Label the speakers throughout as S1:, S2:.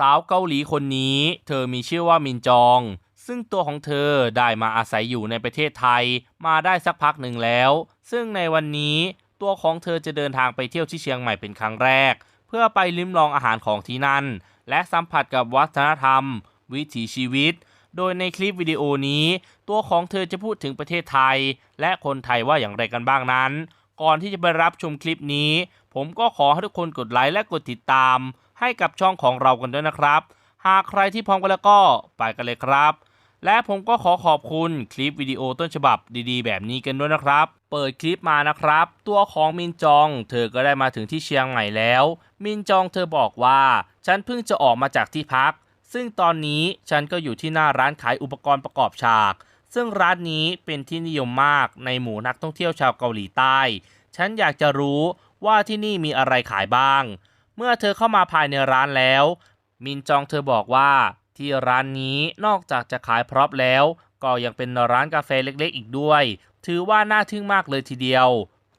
S1: สาวเกาหลีคนนี้ เธอมีชื่อว่ามินจอง ซึ่งตัวของเธอได้มาอาศัยอยู่ในประเทศไทย มาได้สักพักหนึ่งแล้ว ซึ่งในวันนี้ตัวของเธอจะเดินทางไปเที่ยวที่เชียงใหม่เป็นครั้งแรก เพื่อไปลิ้มลองอาหารของที่นั่น และสัมผัสกับวัฒนธรรม วิถีชีวิต โดยในคลิปวิดีโอนี้ ตัวของเธอจะพูดถึงประเทศไทย และคนไทยว่าอย่างไรกันบ้างนั้น ก่อนที่จะไปรับชมคลิปนี้ ผมก็ขอให้ทุกคนกดไลค์และกดติดตาม ให้กับช่องของเรากันด้วยนะครับ หากใครที่พร้อมกันแล้วก็ไปกันเลยครับ และผมก็ขอขอบคุณคลิปวิดีโอต้นฉบับดีๆ แบบนี้กันด้วยนะครับ เปิดคลิปมานะครับ ตัวของมินจอง เธอก็ได้มาถึงที่เชียงใหม่แล้ว มินจองเธอบอกว่า ฉันเพิ่งจะออกมาจากที่พัก ซึ่งตอนนี้ฉันก็อยู่ที่หน้าร้านขายอุปกรณ์ประกอบฉาก ซึ่งร้านนี้เป็นที่นิยมมากในหมู่นักท่องเที่ยวชาวเกาหลีใต้ ฉันอยากจะรู้ว่าที่นี่มีอะไรขายบ้าง เมื่อเธอเข้ามาภายในร้านแล้ว มินจองเธอบอกว่า ที่ร้านนี้นอกจากจะขายพร็อพแล้ว ก็ยังเป็นร้านกาแฟเล็กๆ อีกด้วย ถือว่าน่าทึ่งมากเลยทีเดียว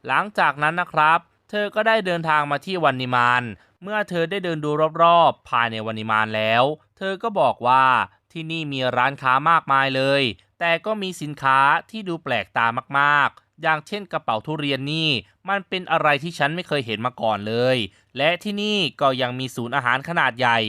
S1: หลังจากนั้นนะครับ เธอก็ได้เดินทางมาที่วันนิมานเมื่อเธอได้เดินดูรอบๆ ภายในวันนิมานแล้ว เธอก็บอกว่าที่นี่มีร้านค้ามากมายเลย แต่ก็มีสินค้าที่ดูแปลกตามากๆ อย่างเช่นกระเป๋าทุเรียนนี่ มันเป็นอะไรที่ฉันไม่เคยเห็นมาก่อนเลย และที่นี่ก็ยังมีศูนย์อาหารขนาดใหญ่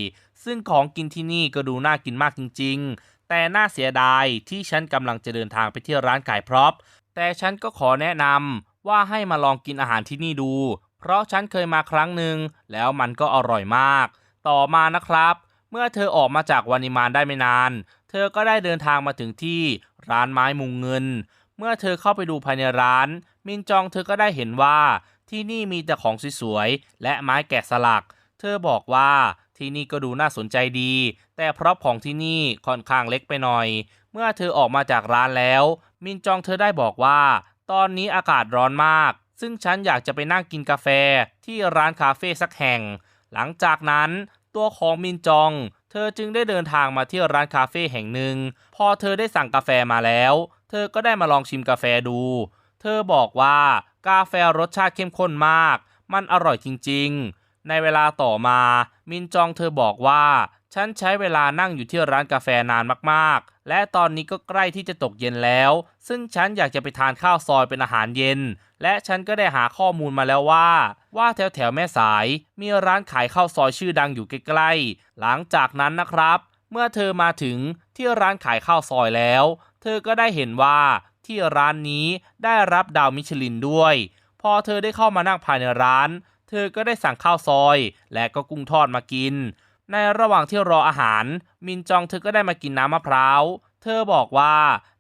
S1: ซึ่งของกินที่นี่ก็ดูน่ากินมากจริง ๆ แต่น่าเสียดายที่ฉันกำลังจะเดินทางไปที่ร้านขายพร็อพแต่ฉันก็ขอแนะนำว่าให้มาลองกินอาหารที่นี่ดู เพราะฉันเคยมาครั้งหนึ่งแล้วมันก็อร่อยมาก ต่อมานะครับ เมื่อเธอออกมาจากวานิมานได้ไม่นาน เธอก็ได้เดินทางมาถึงที่ร้านไม้มุงเงิน เมื่อเธอเข้าไปดูภายในร้าน มินจองเธอก็ได้เห็นว่า ที่นี่มีแต่ของสวยๆ และไม้แกะสลัก เธอบอกว่าที่นี่ก็ดูน่าสนใจดี แต่เพราะของที่นี่ค่อนข้างเล็กไปหน่อย เมื่อเธอออกมาจากร้านแล้ว มินจองเธอได้บอกว่า ตอนนี้อากาศร้อนมาก ซึ่งฉันอยากจะไปนั่งกินกาแฟที่ร้านคาเฟ่สักแห่ง หลังจากนั้นตัวของมินจอง เธอจึงได้เดินทางมาที่ร้านคาเฟ่แห่งหนึ่ง พอเธอได้สั่งกาแฟมาแล้ว เธอก็ได้มาลองชิมกาแฟดู เธอบอกว่ากาแฟรสชาติเข้มข้นมาก มันอร่อยจริงๆ ในเวลาต่อมา มินจองเธอบอกว่า ฉันใช้เวลานั่งอยู่ที่ร้านกาแฟนานมากๆ และตอนนี้ก็ใกล้ที่จะตกเย็นแล้ว ซึ่งฉันอยากจะไปทานข้าวซอยเป็นอาหารเย็น และฉันก็ได้หาข้อมูลมาแล้วว่า ว่าแถวแถวแม่สาย มีร้านขายข้าวซอยชื่อดังอยู่ใกล้ๆ หลังจากนั้นนะครับ เมื่อเธอมาถึงที่ร้านขายข้าวซอยแล้ว เธอก็ได้เห็นว่าที่ร้านนี้ได้รับดาวมิชลินด้วย พอเธอได้เข้ามานั่งภายในร้าน เธอก็ได้สั่งข้าวซอย และก็กุ้งทอดมากิน ในระหว่างที่รออาหาร มินจองเธอก็ได้มากินน้ำมะพร้าว เธอบอกว่า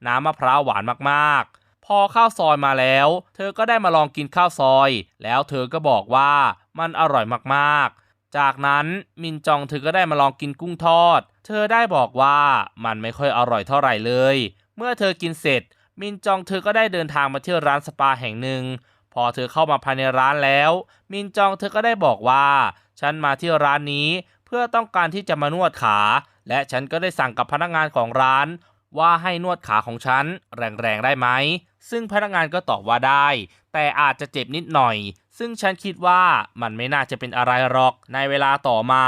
S1: น้ำมะพร้าวหวานมากๆ พอข้าวซอยมาแล้ว เธอก็ได้มาลองกินข้าวซอย แล้วเธอก็บอกว่ามันอร่อยมากๆ จากนั้นมินจองเธอก็ได้มาลองกินกุ้งทอด เธอได้บอกว่ามันไม่ค่อยอร่อยเท่าไหร่เลย เมื่อเธอกินเสร็จ มินจองเธอก็ได้เดินทางมาเที่ยวร้านสปาแห่งหนึ่ง พอเธอเข้ามาภายในร้านแล้ว มินจองเธอก็ได้บอกว่า ฉันมาที่ร้านนี้เพื่อต้องการที่จะมานวดขา และฉันก็ได้สั่งกับพนักงานของร้าน ว่าให้นวดขาของฉันแรงๆได้ไหม ซึ่งพนักงานก็ตอบว่าได้ แต่อาจจะเจ็บนิดหน่อย ซึ่งฉันคิดว่ามันไม่น่าจะเป็นอะไรหรอกในเวลาต่อมา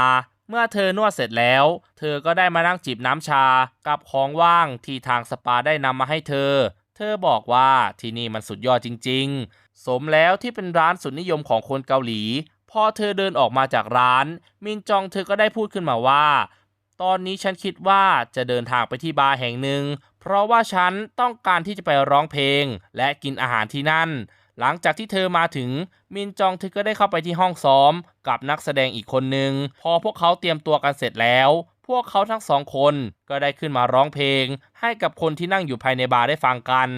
S1: เมื่อเธอนวดเสร็จแล้ว เธอก็ได้มานั่งจิบน้ำชากับของว่างที่ทางสปาได้นำมาให้เธอ เธอบอกว่าที่นี่มันสุดยอดจริง ๆ สมแล้วที่เป็นร้านสุดนิยมของคนเกาหลี พอเธอเดินออกมาจากร้าน มินจองเธอก็ได้พูดขึ้นมาว่า ตอนนี้ฉันคิดว่าจะเดินทางไปที่บาร์แห่งหนึ่ง เพราะว่าฉันต้องการที่จะไปร้องเพลง และกินอาหารที่นั่น หลังจากที่เธอมาถึงมินจองเธอก็ได้เข้าไปที่ห้องซ้อม กับนักแสดงอีกคนหนึ่งพอพวกเขาเตรียมตัวกันเสร็จแล้ว พวกเขาทั้งสองคนก็ได้ขึ้นมาร้องเพลง ให้กับคนที่นั่งอยู่ภายในบาร์ได้ฟังกัน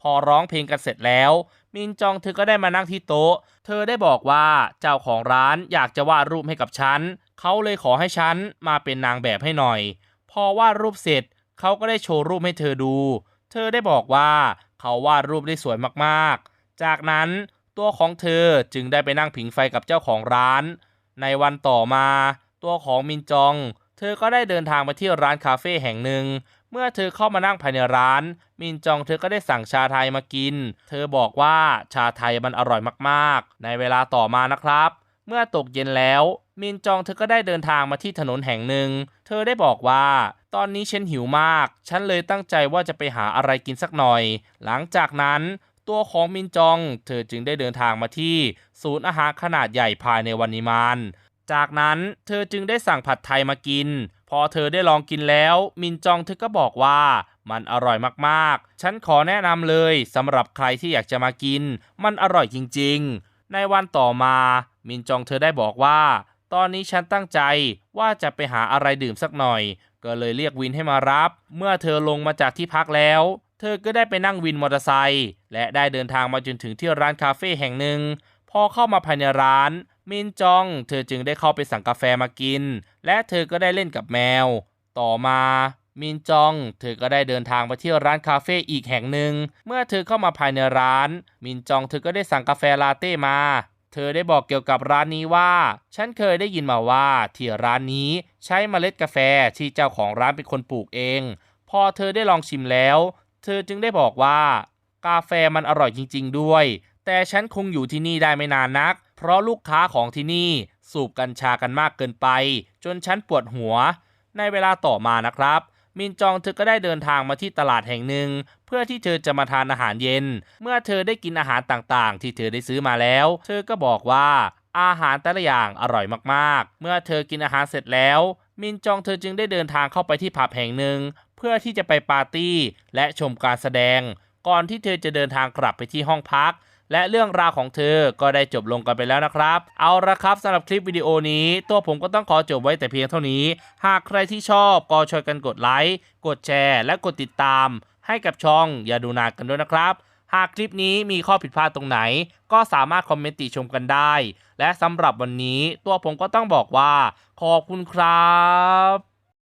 S1: พอร้องเพลงกันเสร็จแล้ว มินจองเธอก็ได้มานั่งที่โต๊ะ เธอได้บอกว่าเจ้าของร้านอยากจะวาดรูปให้กับฉันเขาเลยขอให้ฉันมาเป็นนางแบบให้หน่อย พอวาดรูปเสร็จเขาก็ได้โชว์รูปให้เธอดู เธอได้บอกว่าเขาวาดรูปได้สวยมากๆ จากนั้นตัวของเธอจึงได้ไปนั่งผิงไฟกับเจ้าของร้าน ในวันต่อมา ตัวของมินจอง เธอก็ได้เดินทางไปที่ร้านคาเฟ่แห่งหนึ่ง เมื่อเธอเข้ามานั่งภายในร้าน มินจองเธอก็ได้สั่งชาไทยมากิน เธอบอกว่าชาไทยมันอร่อยมากๆ ในเวลาต่อมานะครับ เมื่อตกเย็นแล้ว มินจองเธอก็ได้เดินทางมาที่ถนนแห่งหนึ่ง เธอได้บอกว่าตอนนี้ฉันหิวมาก ฉันเลยตั้งใจว่าจะไปหาอะไรกินสักหน่อย หลังจากนั้น ตัวของมินจอง เธอจึงได้เดินทางมาที่ศูนย์อาหารขนาดใหญ่ภายในวันนิมาน จากนั้นเธอจึงได้สั่งผัดไทยมากิน พอเธอได้ลองกินแล้ว มินจองเธอก็บอกว่ามันอร่อยมากๆ ฉันขอแนะนำเลยสำหรับใครที่อยากจะมากิน มันอร่อยจริงๆ ในวันต่อมา มินจองเธอได้บอกว่า ตอนนี้ฉันตั้งใจว่าจะไปหาอะไรดื่มสักหน่อย ก็เลยเรียกวินให้มารับ เมื่อเธอลงมาจากที่พักแล้ว เธอก็ได้ไปนั่งวินมอเตอร์ไซค์และได้เดินทางมาจนถึงที่ร้านคาเฟ่แห่งหนึ่ง พอเข้ามาภายในร้าน มินจอง เธอจึงได้เข้าไปสั่งกาแฟมากิน และเธอก็ได้เล่นกับแมว ต่อมามินจอง เธอก็ได้เดินทางไปที่ร้านคาเฟ่อีกแห่งหนึ่ง เมื่อเธอเข้ามาภายในร้าน มินจองเธอก็ได้สั่งกาแฟลาเต้มา เธอได้บอกเกี่ยวกับร้านนี้ว่า ฉันเคยได้ยินมาว่าที่ร้านนี้ใช้เมล็ดกาแฟที่เจ้าของร้านเป็นคนปลูกเอง พอเธอได้ลองชิมแล้ว เธอจึงได้บอกว่า กาแฟมันอร่อยจริง ๆ ด้วย แต่ฉันคงอยู่ที่นี่ได้ไม่นานนัก เพราะลูกค้าของที่นี่สูบกัญชากันมากเกินไป จนฉันปวดหัว ในเวลาต่อมานะครับ มินจองเธอก็ได้เดินทางมาที่ตลาดแห่งหนึ่ง เพื่อที่เธอจะมาทานอาหารเย็น เมื่อเธอได้กินอาหารต่างๆ ที่เธอได้ซื้อมาแล้ว เธอก็บอกว่าอาหารแต่ละอย่างอร่อยมากๆ เมื่อเธอกินอาหารเสร็จแล้ว มินจองเธอจึงได้เดินทางเข้าไปที่ผับแห่งหนึ่ง เพื่อที่จะไปปาร์ตี้ และชมการแสดง ก่อนที่เธอจะเดินทางกลับไปที่ห้องพัก และเรื่องราวของเธอก็ได้จบลงกันไปแล้วนะครับ เอาละครับสำหรับคลิปวิดีโอนี้ ตัวผมก็ต้องขอจบไว้แต่เพียงเท่านี้ หากใครที่ชอบก็ช่วยกันกดไลค์กดแชร์ และกดติดตาม ให้กับช่องอย่าดูนากันด้วยนะครับหากคลิปนี้มีข้อผิดพลาดตรงไหน ก็สามารถคอมเมนต์ติชมกันได้ และสำหรับวันนี้ตัวผมก็ต้องบอกว่า ขอบคุณครับ